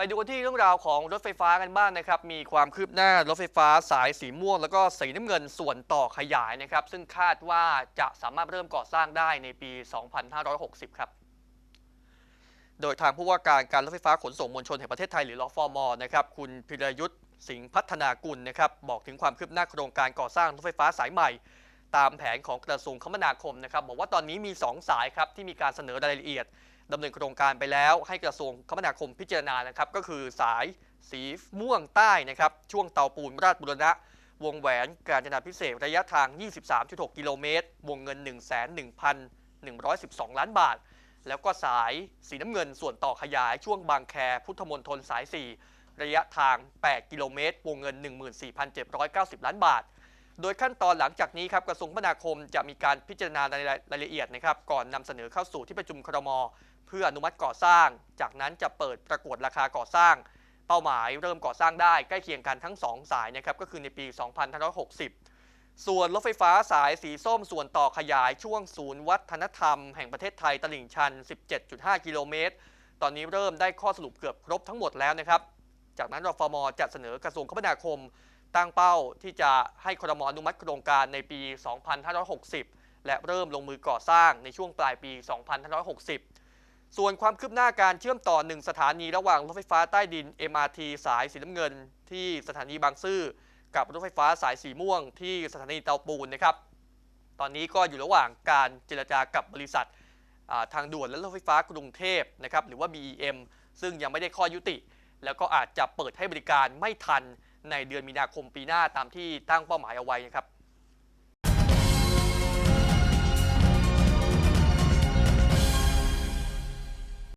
ไปดูกันที่เรื่องราวของรถไฟฟ้ากันบ้างนะครับ มีความคืบหน้ารถไฟฟ้าสายสีม่วง แล้วก็สีน้ำเงินส่วนต่อขยายนะครับ ซึ่งคาดว่าจะสามารถเริ่มก่อสร้างได้ในปี 2560 ครับโดยทางผู้ว่าการการรถไฟฟ้าขนส่งมวลชนแห่งประเทศไทยหรือรฟมอนะครับคุณพิรยุทธ์สิงห์พัฒนากุลนะครับบอกถึงความคืบหน้าโครงการก่อสร้างรถไฟฟ้าสายใหม่ ตามแผนของกระทรวงคมนาคมนะครับบอกว่าตอนนี้มี 2 สายครับที่มีการเสนอรายละเอียด ดำเนินโครงการไปแล้วให้กระทรวงคมนาคมพิจารณานะครับก็คือสายสีม่วงใต้นะครับช่วงเตาปูนราชบุรณะ วงแหวนการจนาพิเศษระยะทาง 23.6 กิโลเมตร วงเงิน 101,112 ล้านบาท แล้วก็สายสีน้ำเงินส่วนต่อขยายช่วงบางแค พุทธมณฑลสาย 4 ระยะทาง 8 กิโลเมตร วงเงิน 14,790 ล้านบาท โดยขั้นตอนหลังจากนี้ครับกระทรวงคมนาคมจะมีการพิจารณารายรายละเอียดนะครับ ก่อนนำเสนอเข้าสู่ที่ประชุมครม เพื่ออนุมัติก่อสร้าง จากนั้นจะเปิดประกวดราคาก่อสร้าง เป้าหมายเริ่มก่อสร้างได้ใกล้เคียงกันทั้ง 2 สายนะครับก็คือในปี 2560 ส่วนรถไฟฟ้าสายสีส้มส่วนต่อขยายช่วงศูนย์วัฒนธรรมแห่งประเทศไทยตลิ่งชัน 17.5 กิโลเมตร ตอนนี้เริ่มได้ข้อสรุปเกือบครบทั้งหมดแล้วนะครับ จากนั้นรฟมจะเสนอกระทรวงคมนาคม ตั้งเป้าที่จะให้ครมอนุมัติโครงการในปี 2560 และเริ่มลงมือก่อสร้างในช่วงปลายปี 2560 ส่วนความคืบหน้าการเชื่อมต่อหนึ่งสถานีระหว่างรถไฟฟ้าใต้ดิน MRT สายสีน้ำเงิน ที่สถานีบางซื่อกับรถไฟฟ้าสายสีม่วง ที่สถานีเตาปูนนะครับ ตอนนี้ก็อยู่ระหว่างการเจรจากับบริษัททางด่วนและรถไฟฟ้ากรุงเทพนะครับหรือว่า BEM ซึ่งยังไม่ได้ข้อยุติ แล้วก็อาจจะเปิดให้บริการไม่ทัน ในเดือนมีนาคมปีหน้าตามที่ตั้งเป้าหมายเอาไว้นะครับ